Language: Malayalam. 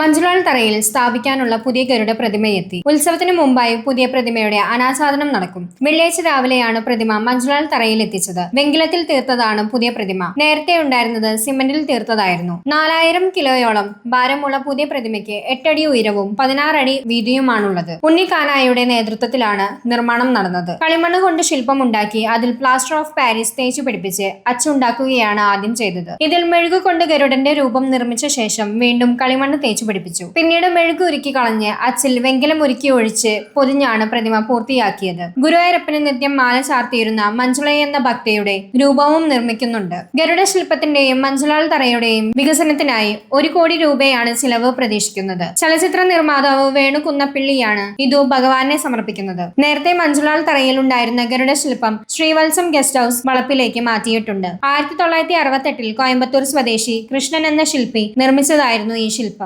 മഞ്ജുലാൽ തറയിൽ സ്ഥാപിക്കാനുള്ള പുതിയ ഗരുഡ പ്രതിമയെത്തി. ഉത്സവത്തിന് മുമ്പായി പുതിയ പ്രതിമയുടെ അനാച്ഛാദനം നടക്കും. വെള്ളിയാഴ്ച രാവിലെയാണ് പ്രതിമ മഞ്ജുളാൽ തറയിൽ എത്തിച്ചത്. വെങ്കിലത്തിൽ തീർത്തതാണ് പുതിയ പ്രതിമ. നേരത്തെ ഉണ്ടായിരുന്നത് സിമന്റിൽ തീർത്തതായിരുന്നു. നാലായിരം കിലോയോളം ഭാരമുള്ള പുതിയ പ്രതിമയ്ക്ക് എട്ടടി ഉയരവും പതിനാറടി വീതിയുമാണുള്ളത്. ഉണ്ണിക്കാനായുടെ നേതൃത്വത്തിലാണ് നിർമ്മാണം നടന്നത്. കളിമണ്ണ് കൊണ്ട് ശില്പമുണ്ടാക്കി അതിൽ പ്ലാസ്റ്റർ ഓഫ് പാരീസ് തേച്ചു പിടിപ്പിച്ച് അച്ചുണ്ടാക്കുകയാണ് ആദ്യം ചെയ്തത്. ഇതിൽ മെഴുകുകൊണ്ട് ഗരുഡന്റെ രൂപം നിർമ്മിച്ച ശേഷം വീണ്ടും കളിമണ്ണ് തേച്ചു പിടിപ്പിച്ചു പിന്നീട് മെഴുകു ഉരുക്കി കളഞ്ഞ് അച്ചിൽ വെങ്കലം ഉരുക്കി ഒഴിച്ച് പൊതിഞ്ഞാണ് പ്രതിമ പൂർത്തിയാക്കിയത്. ഗുരുവായൂരപ്പന് നിത്യം മാല ചാർത്തിയിരുന്ന മഞ്ജുള എന്ന ഭക്തയുടെ രൂപവും നിർമ്മിക്കുന്നുണ്ട്. ഗരുഡ ശില്പത്തിന്റെയും മഞ്ജുളാൽ തറയുടെയും വികസനത്തിനായി ഒരു കോടി രൂപയാണ് ചിലവ് പ്രതീക്ഷിക്കുന്നത്. ചലച്ചിത്ര നിർമ്മാതാവ് വേണു കുന്നപ്പിള്ളിയാണ് ഇതു ഭഗവാനെ സമർപ്പിക്കുന്നത്. നേരത്തെ മഞ്ജുളാൽ തറയിൽ ഉണ്ടായിരുന്ന ഗരുഡ ശില്പം ശ്രീവത്സം ഗസ്റ്റ് ഹൗസ് വളപ്പിലേക്ക് മാറ്റിയിട്ടുണ്ട്. ആയിരത്തി തൊള്ളായിരത്തി അറുപത്തെട്ടിൽ കോയമ്പത്തൂർ സ്വദേശി കൃഷ്ണൻ എന്ന ശില്പി നിർമ്മിച്ചതായിരുന്നു ഈ ശില്പം.